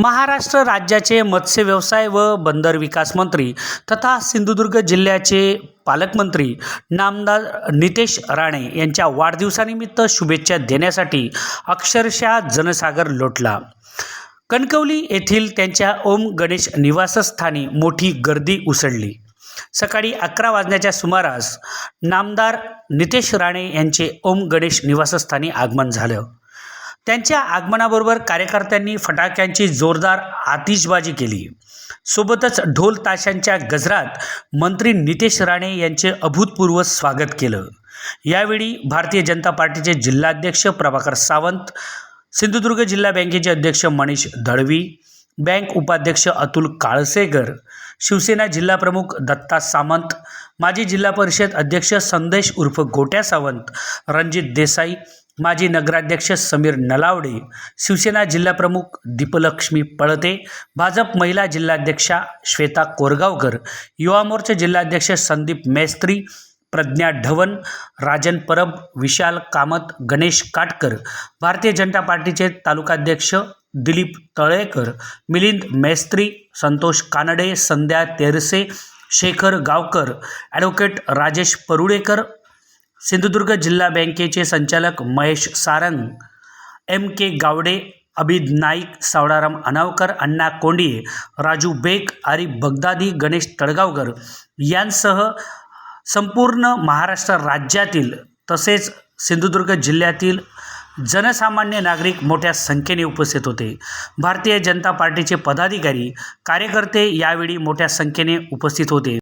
महाराष्ट्र राज्याचे मत्स्य व्यवसाय व बंदर विकास मंत्री तथा सिंधुदुर्ग जिल्ह्याचे पालकमंत्री नामदार नितेश राणे यांच्या वाढदिवसानिमित्त शुभेच्छा देण्यासाठी अक्षरशः जनसागर लोटला. कणकवली येथील त्यांच्या ओम गणेश निवासस्थानी मोठी गर्दी उसळली. सकाळी अकरा वाजण्याच्या सुमारास नामदार नितेश राणे यांचे ओम गणेश निवासस्थानी आगमन झालं. त्यांच्या आगमनाबरोबर कार्यकर्त्यांनी फटाक्यांची जोरदार आतिषबाजी केली. सोबतच ढोल ताशांच्या गजरात मंत्री नितेश राणे यांचे अभूतपूर्व स्वागत केलं. यावेळी भारतीय जनता पार्टीचे जिल्हाध्यक्ष प्रभाकर सावंत सिंधुदुर्ग जिल्हा बँकेचे अध्यक्ष मनीष दळवी बँक उपाध्यक्ष अतुल काळसेकर शिवसेना जिल्हाप्रमुख दत्ता सामंत माजी जिल्हा परिषद अध्यक्ष संदेश उर्फ गोट्या सावंत रणजित देसाई माजी नगराध्यक्ष समीर नलावडे शिवसेना जिल्हाप्रमुख दीपलक्ष्मी पळते भाजप महिला जिल्हाध्यक्षा श्वेता कोरगावकर युवा मोर्चा जिल्हाध्यक्ष संदीप मेस्त्री प्रज्ञा ढवन राजन परब विशाल कामत गणेश काटकर भारतीय जनता पार्टीचे तालुकाध्यक्ष दिलीप तळेकर मिलिंद मेस्त्री संतोष कानडे संध्या तेरसे शेखर गावकर ॲडव्होकेट राजेश परुडेकर सिंधुदुर्ग जिल्हा बँकेचे संचालक Mahesh Sarang M K Gawade Abhid Naik Savalaram Anavkar Anna Kondi Raju bake Arif Baghdadi Ganesh Talgaonkar यांसह संपूर्ण महाराष्ट्र राज्यातील तसेच सिंधुदुर्ग जिल्ह्यातील जनसामान्य नागरिक मोठ्या संख्येने उपस्थित होते. भारतीय जनता पार्टीचे पदाधिकारी कार्यकर्ते यावेळी मोठ्या संख्येने उपस्थित होते.